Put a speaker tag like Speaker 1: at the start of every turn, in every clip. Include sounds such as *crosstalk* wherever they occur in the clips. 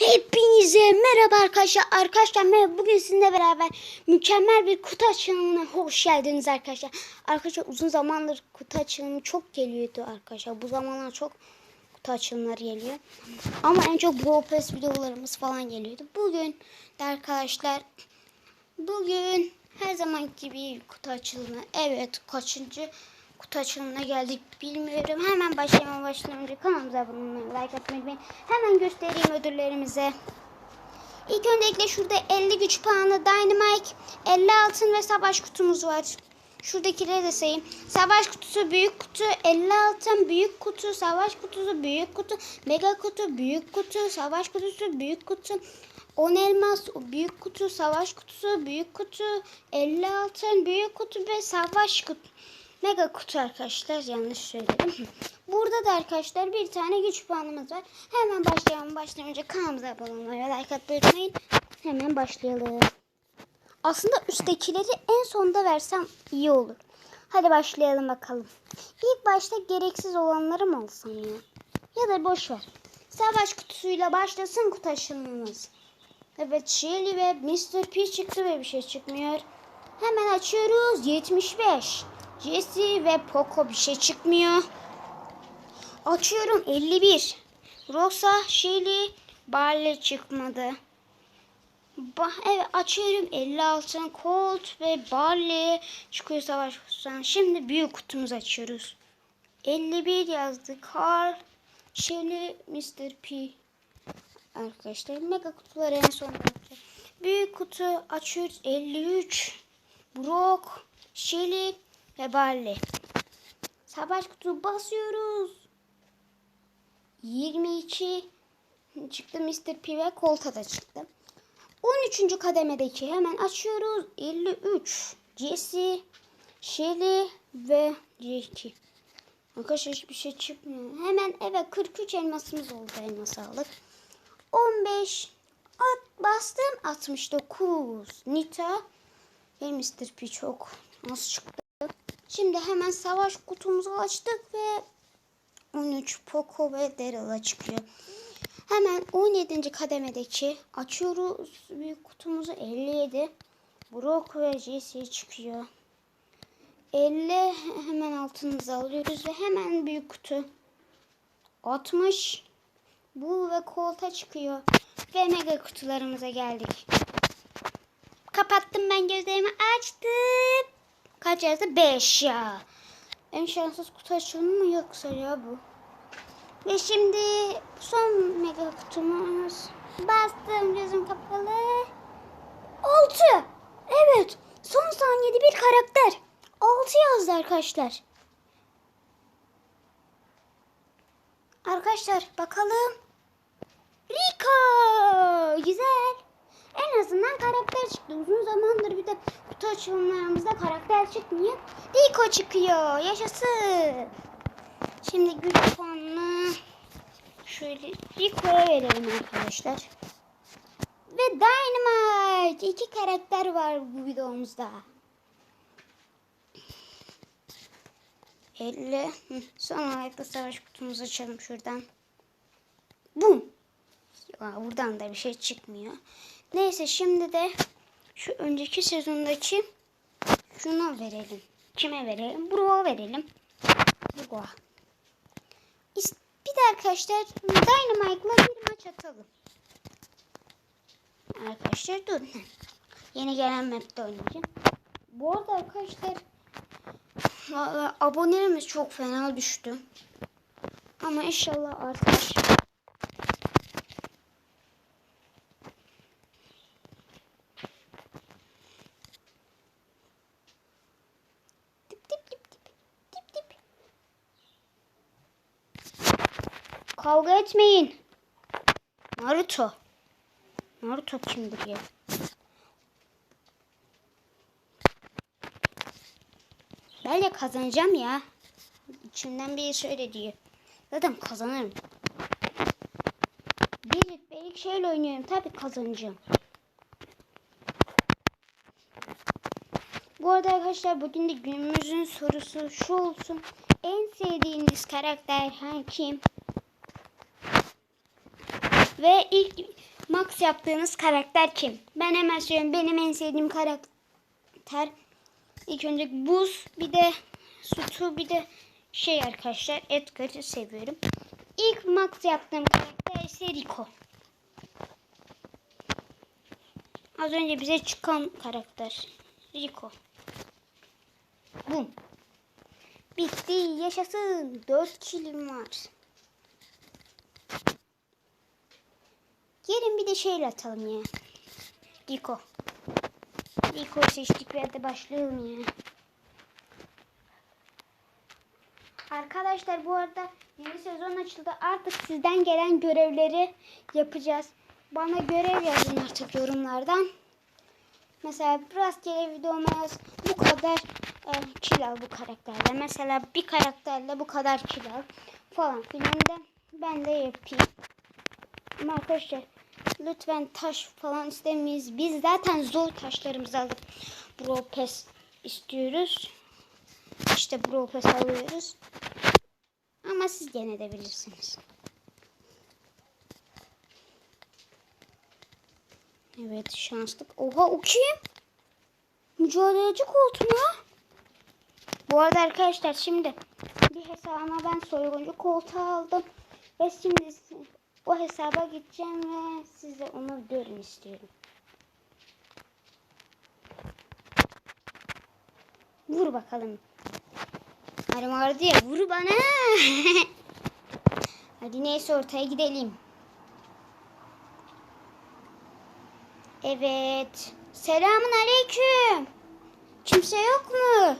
Speaker 1: Hepinize merhaba arkadaşlar. Arkadaşlar merhaba. Bugün sizinle beraber mükemmel bir kutu açılımına hoş geldiniz arkadaşlar. Arkadaşlar uzun zamandır kutu açılımı çok geliyordu arkadaşlar. Bu zamanlar çok kutu açılımları geliyor. Ama en çok Brawl videolarımız falan geliyordu. Bugün de arkadaşlar bugün her zaman gibi kutu açılımı. Evet kaçıncı kutu açılımına geldik bilmiyorum. Hemen başlayalım başlamadan önce kanalımıza abone olmayı, like atmayı unutmayın. Hemen göstereyim ödüllerimize. İlk öncelikle şurada 50 güç puanı Dynamite, 50 altın ve savaş kutumuz var. Şuradakileri de sayayım. Savaş kutusu, büyük kutu, 50 altın, büyük kutu, savaş kutusu, büyük kutu, mega kutu, büyük kutu, savaş kutusu, büyük kutu, 10 elmas, büyük kutu, savaş kutusu, büyük kutu, 50 altın, büyük kutu ve savaş kutu. Mega kutu arkadaşlar yanlış söyledim. *laughs* Burada da arkadaşlar bir tane güç puanımız var. Hemen başlayalım. Başlamadan önce kanalımıza abone olmayı like atmayı. Hemen başlayalım. Aslında üsttekileri en sonda versem iyi olur. Hadi başlayalım bakalım. İlk başta gereksiz olanları mı alsam ya? Ya da boş ver. Savaş kutusuyla başlasın kutu açılımımız. Evet Shelly ve Mr. P çıktı ve bir şey çıkmıyor. Hemen açıyoruz. 75. Jesse ve Poco bir şey çıkmıyor. Açıyorum 51. Rosa, Shelly, Barley çıkmadı. Ba evet açıyorum 56 Colt ve Barley çıkıyor savaş kutusundan. Şimdi büyük kutumuzu açıyoruz. 51 yazdı. Carl, Shelly, Mr. P. Arkadaşlar mega kutuları en son yapacağız. Büyük kutu açıyoruz 53. Brock, Shelly ve Barley. Savaş kutu basıyoruz. 22 çıktı Mr. P ve Colt'a çıktı. 13. kademedeki hemen açıyoruz. 53 Jesse, Shelly ve Jackie. Arkadaşlar hiçbir şey çıkmıyor. Hemen eve 43 elmasımız oldu elmas aldık. 15 at bastım 69 Nita ve Mr. P çok az çıktı. Şimdi hemen savaş kutumuzu açtık ve 13 Poco ve Daryl'a çıkıyor. Hemen 17. kademedeki açıyoruz büyük kutumuzu 57. Brock ve Jesse çıkıyor. 50 hemen altınızı alıyoruz ve hemen büyük kutu. 60 bu ve kolta çıkıyor. Ve mega kutularımıza geldik. Kapattım ben gözlerimi açtım. Kaç yazdı? 5 ya. En şanssız kutu açılımı mı yoksa ya bu? Ve şimdi son mega kutumuz. Bastım gözüm kapalı. 6. Evet. Son saniyede bir karakter. 6 yazdı arkadaşlar. Arkadaşlar bakalım. Rico. Güzel. En azından karakter çıktı. Uzun zamandır bir de kutu açılımlarımızda karakter çıkmıyor. Rico çıkıyor. Yaşasın. Şimdi güç puanını şöyle Rico'ya verelim arkadaşlar. Ve Dynamite. iki karakter var bu videomuzda. 50. Hı, Son olarak savaş kutumuzu açalım şuradan. Bum. Ya, buradan da bir şey çıkmıyor. Neyse şimdi de şu önceki sezondaki şuna verelim. Kime verelim? Bro'a verelim. Bro'a. Bir de arkadaşlar Dynamite'la bir maç atalım. Arkadaşlar dur. Yeni gelen map'te oynayacağım. Bu arada arkadaşlar abonelerimiz çok fena düştü. Ama inşallah artar. Kavga etmeyin. Naruto. Naruto kimdir ya? Ben de kazanacağım ya. İçimden biri şöyle diyor. Zaten kazanırım. Bir rütbelik şeyle oynuyorum. Tabii kazanacağım. Bu arada arkadaşlar bugün de günümüzün sorusu şu olsun. En sevdiğiniz karakter hangi kim? Ve ilk max yaptığınız karakter kim? Ben hemen söyleyeyim. Benim en sevdiğim karakter ilk önce buz bir de Sutu bir de şey arkadaşlar Edgar'ı seviyorum. İlk max yaptığım karakter ise Rico. Az önce bize çıkan karakter. Rico. Bum. Bitti yaşasın. 4 kilim var. Gelin bir de şeyle atalım ya. Rico. Rico seçtik ve hadi başlayalım ya. Arkadaşlar bu arada yeni sezon açıldı. Artık sizden gelen görevleri yapacağız. Bana görev yazın artık yorumlardan. Mesela rastgele videoma yaz. Bu kadar e, kill bu karakterle. Mesela bir karakterle bu kadar kill al falan filan da ben de yapayım. Ama arkadaşlar lütfen taş falan istemeyiz. Biz zaten zor taşlarımızı alıp Brawl Pass istiyoruz. İşte Brawl Pass alıyoruz. Ama siz gene de bilirsiniz. Evet şanslık. Oha o kim? Mücadeleci koltuğu. Bu arada arkadaşlar şimdi bir hesabıma ben soyguncu koltuğu aldım. Ve şimdi o hesaba gideceğim ve size onu görün istiyorum. Vur bakalım. Arım vardı ya vur bana. *laughs* Hadi neyse ortaya gidelim. Evet. Selamun aleyküm. Kimse yok mu?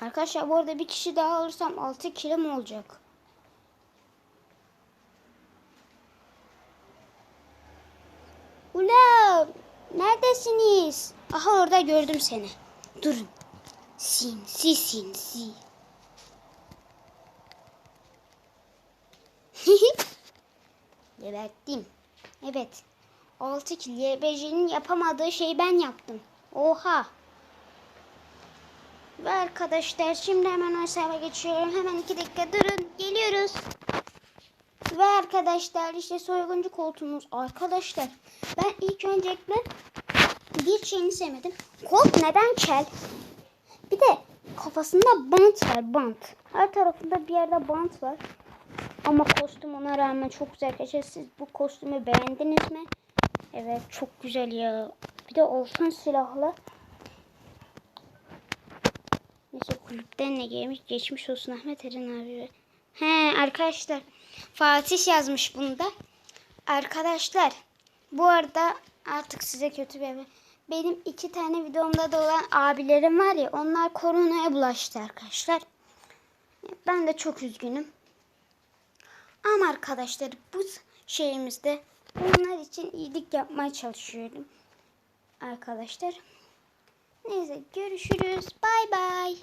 Speaker 1: Arkadaşlar bu arada bir kişi daha alırsam 6 kilim olacak. Neredesiniz? Aha orada gördüm seni. Durun. Sinsi sinsi. *laughs* Geberttim. Evet. 6 kill YBJ'nin yapamadığı şeyi ben yaptım. Oha. Ve arkadaşlar şimdi hemen o hesaba geçiyorum. Hemen 2 dakika durun. Geliyoruz. Ve arkadaşlar işte soyguncu koltuğumuz. Arkadaşlar ben ilk öncelikle bir şeyini sevmedim. Kolt neden kel? Bir de kafasında bant var bant. Her tarafında bir yerde bant var. Ama kostüm ona rağmen çok güzel arkadaşlar. Siz bu kostümü beğendiniz mi? Evet çok güzel ya. Bir de olsun silahlı. Neyse kulüpten ne gelmiş? Geçmiş olsun Ahmet Eren abi. He arkadaşlar. Fatih yazmış bunda. Arkadaşlar bu arada artık size kötü bir. Benim iki tane videomda da olan abilerim var ya onlar koronaya bulaştı arkadaşlar. Ben de çok üzgünüm. Ama arkadaşlar bu şeyimizde onlar için iyilik yapmaya çalışıyorum. Arkadaşlar. Neyse görüşürüz. Bay bay.